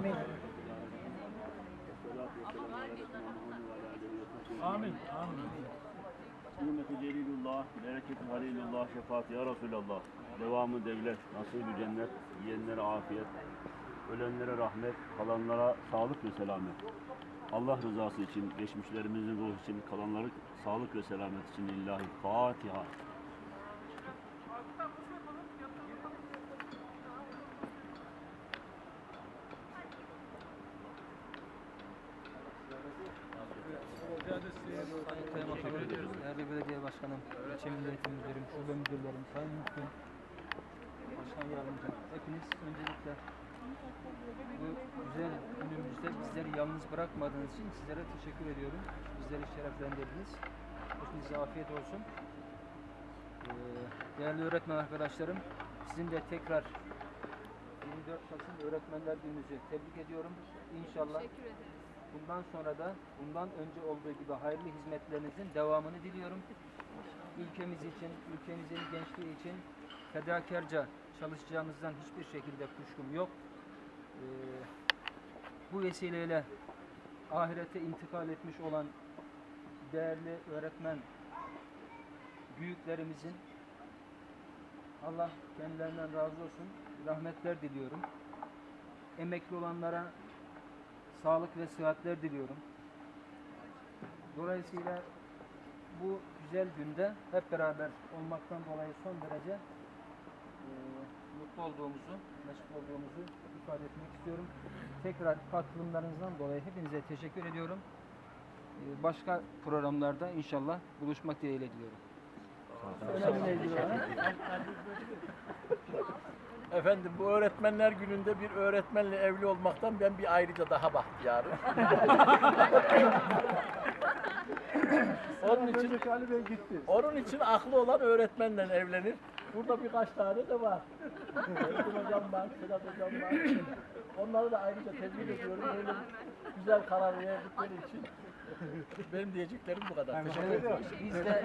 Amin. Amin. Amin. Hürmeti Celilullah, bereketi Halilullah, şefaat ya Resulallah. Devamı devlet, nasıl cennet, yiyenlere afiyet, ölenlere rahmet, kalanlara sağlık ve selamet. Allah rızası için, geçmişlerimizin ruhu için, kalanları sağlık ve selamet için lillahi Fatiha. Sayın Kaymakamım, değerli belediye başkanım, ilçe yönetim müdürüm, şube müdürlerim, sayın müftüm, başkan yardımcım, hepiniz öncelikle bu güzel günümüzde bizleri yalnız bırakmadığınız için sizlere teşekkür ediyorum. Bizleri şereflendirdiniz. Hepinize afiyet olsun. Ee, değerli öğretmen arkadaşlarım, sizin de tekrar 24 Kasım Öğretmenler Gününüzü tebrik ediyorum. İnşallah. Bundan sonra da bundan önce olduğu gibi hayırlı hizmetlerinizin devamını diliyorum. Ülkemiz için, ülkemizin gençliği için fedakarca çalışacağınızdan hiçbir şekilde kuşkum yok. Ee, bu vesileyle ahirete intikal etmiş olan değerli öğretmen büyüklerimizin Allah kendilerinden razı olsun. Rahmetler diliyorum. Emekli olanlara sağlık ve sıhhatler diliyorum. Dolayısıyla bu güzel günde hep beraber olmaktan dolayı son derece eee, mutlu olduğumuzu, mesut olduğumuzu ifade etmek istiyorum. Tekrar katılımlarınızdan dolayı hepinize teşekkür ediyorum. Eee, Başka programlarda inşallah buluşmak dileğiyle diliyorum. Önemli Efendim bu öğretmenler gününde bir öğretmenle evli olmaktan ben bir ayrıca daha bahtiyarım. onun için Onun için aklı olan öğretmenle evlenir. Burada birkaç tane de var. Erkin hocam var, Sedat hocam var. Onları da ayrıca tebrik ediyorum. Böyle güzel karar verdikleri için. Benim diyeceklerim bu kadar. Teşekkür ederim. Biz de